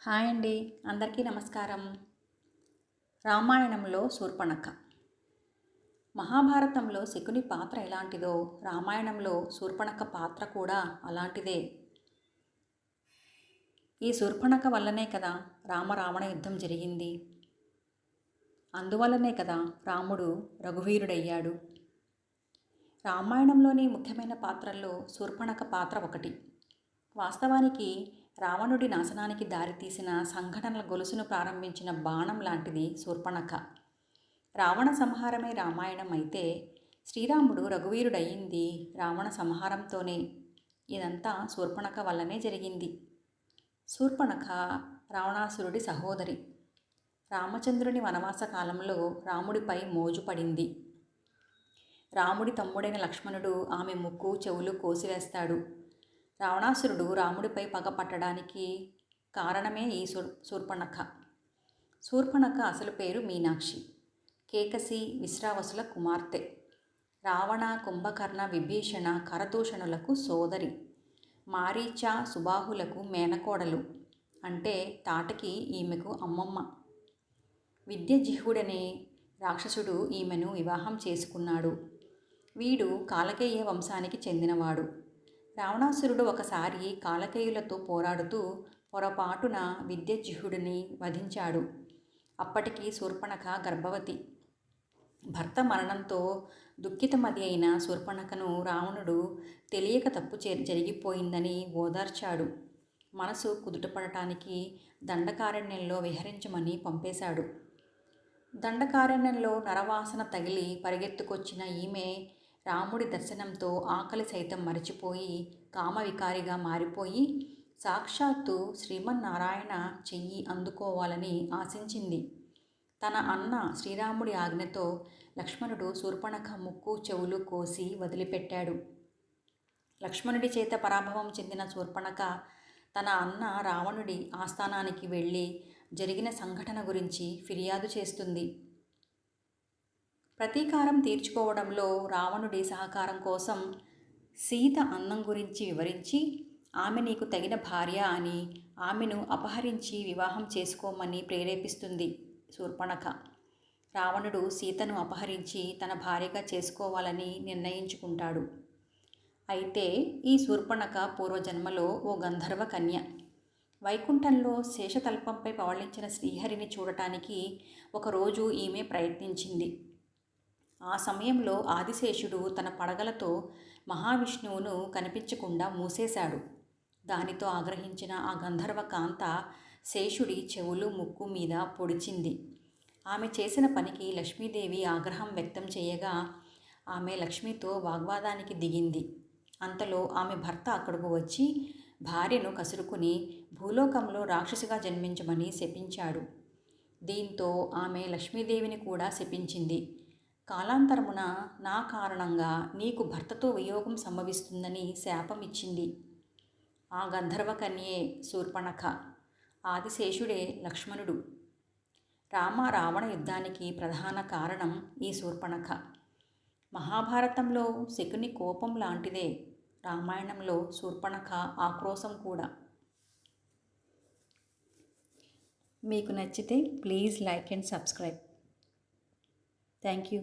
Hi అండి. అందరికీ నమస్కారం. రామాయణంలో శూర్పణఖ. మహాభారతంలో శకుని పాత్ర ఎలాంటిదో రామాయణంలో శూర్పణఖ పాత్ర కూడా అలాంటిదే. ఈ శూర్పణఖ వల్లనే కదా రామరావణ యుద్ధం జరిగింది. అందువల్లనే కదా రాముడు రఘువీరుడయ్యాడు. రామాయణంలోని ముఖ్యమైన పాత్రల్లో శూర్పణఖ పాత్ర ఒకటి. వాస్తవానికి రావణుడి నాశనానికి దారితీసిన సంఘటనల గొలుసును ప్రారంభించిన బాణం లాంటిది శూర్పణఖ. రావణ సంహారమే రామాయణం అయితే శ్రీరాముడు రఘువీరుడయ్యింది రావణ సంహారంతోనే. ఇదంతా శూర్పణఖ వల్లనే జరిగింది. శూర్పణఖ రావణాసురుడి సహోదరి. రామచంద్రుని వనవాస కాలంలో రాముడిపై మోజు పడింది. రాముడి తమ్ముడైన లక్ష్మణుడు ఆమె ముక్కు చెవులు కోసివేస్తాడు. రావణాసురుడు రాముడిపై పగ పట్టడానికి కారణమే ఈ సూర్ శూర్పణఖ. శూర్పణఖ అసలు పేరు మీనాక్షి. కేకసి విశ్రావసుల కుమార్తె. రావణ కుంభకర్ణ విభీషణ కరదూషణులకు సోదరి. మారీచ సుబాహులకు మేనకోడలు అంటే తాటకి ఈమెకు అమ్మమ్మ. విద్యజిహుడనే రాక్షసుడు ఈమెను వివాహం చేసుకున్నాడు. వీడు కాలకేయ వంశానికి చెందినవాడు. రావణాసురుడు ఒకసారి కాలకేయులతో పోరాడుతూ పొరపాటున విద్యజిహుడిని వధించాడు. అప్పటికి శూర్పణఖ గర్భవతి. భర్త మరణంతో దుఃఖితమది అయిన శూర్పణఖను రావణుడు తెలియక తప్పు జరిగిపోయిందని ఓదార్చాడు. మనసు కుదుటపడటానికి దండకారణ్యంలో విహరించమని పంపేశాడు. దండకారణ్యంలో నరవాసన తగిలి పరిగెత్తుకొచ్చిన ఈమె రాముడి దర్శనంతో ఆకలి సైతం మరచిపోయి కామవికారిగా మారిపోయి సాక్షాత్తు శ్రీమన్నారాయణ చెయ్యి అందుకోవాలని ఆశించింది. తన అన్న శ్రీరాముడి ఆజ్ఞతో లక్ష్మణుడు శూర్పణఖ ముక్కు చెవులు కోసి వదిలిపెట్టాడు. లక్ష్మణుడి చేత పరాభవం చెందిన శూర్పణఖ తన అన్న రావణుడి ఆస్థానానికి వెళ్ళి జరిగిన సంఘటన గురించి ఫిర్యాదు చేస్తుంది. ప్రతీకారం తీర్చుకోవడంలో రావణుడి సహకారం కోసం సీత అన్నం గురించి వివరించి ఆమె నీకు తగిన భార్య అని ఆమెను అపహరించి వివాహం చేసుకోమని ప్రేరేపిస్తుంది శూర్పణఖ. రావణుడు సీతను అపహరించి తన భార్యగా చేసుకోవాలని నిర్ణయించుకుంటాడు. అయితే ఈ శూర్పణఖ పూర్వజన్మలో ఓ గంధర్వ కన్య. వైకుంఠంలో శేషతల్పంపై పవళించిన శ్రీహరిని చూడటానికి ఒకరోజు ఈమె ప్రయత్నించింది. ఆ సమయంలో ఆదిశేషుడు తన పడగలతో మహావిష్ణువును కనిపించకుండా మూసేశాడు. దానితో ఆగ్రహించిన ఆ గంధర్వ కాంత శేషుడి చెవులు ముక్కు మీద పొడిచింది. ఆమె చేసిన పనికి లక్ష్మీదేవి ఆగ్రహం వ్యక్తం చేయగా ఆమె లక్ష్మితో వాగ్వాదానికి దిగింది. అంతలో ఆమె భర్త అక్కడకు వచ్చి భార్యను కసురుకుని భూలోకంలో రాక్షసిగా జన్మించమని శపించాడు. దీంతో ఆమె లక్ష్మీదేవిని కూడా శపించింది. కాలాంతరమున నా కారణంగా నీకు భర్తతో వియోగం సంభవిస్తుందని శాపం ఇచ్చింది ఆ గంధర్వకన్యే శూర్పణఖ ఆదిశేషుడే లక్ష్మణుడు. రామ రావణ యుద్ధానికి ప్రధాన కారణం ఈ శూర్పణఖ. మహాభారతంలో శకుని కోపం లాంటిదే రామాయణంలో శూర్పణఖ ఆక్రోశం కూడా. మీకు నచ్చితే please like and subscribe. Thank you.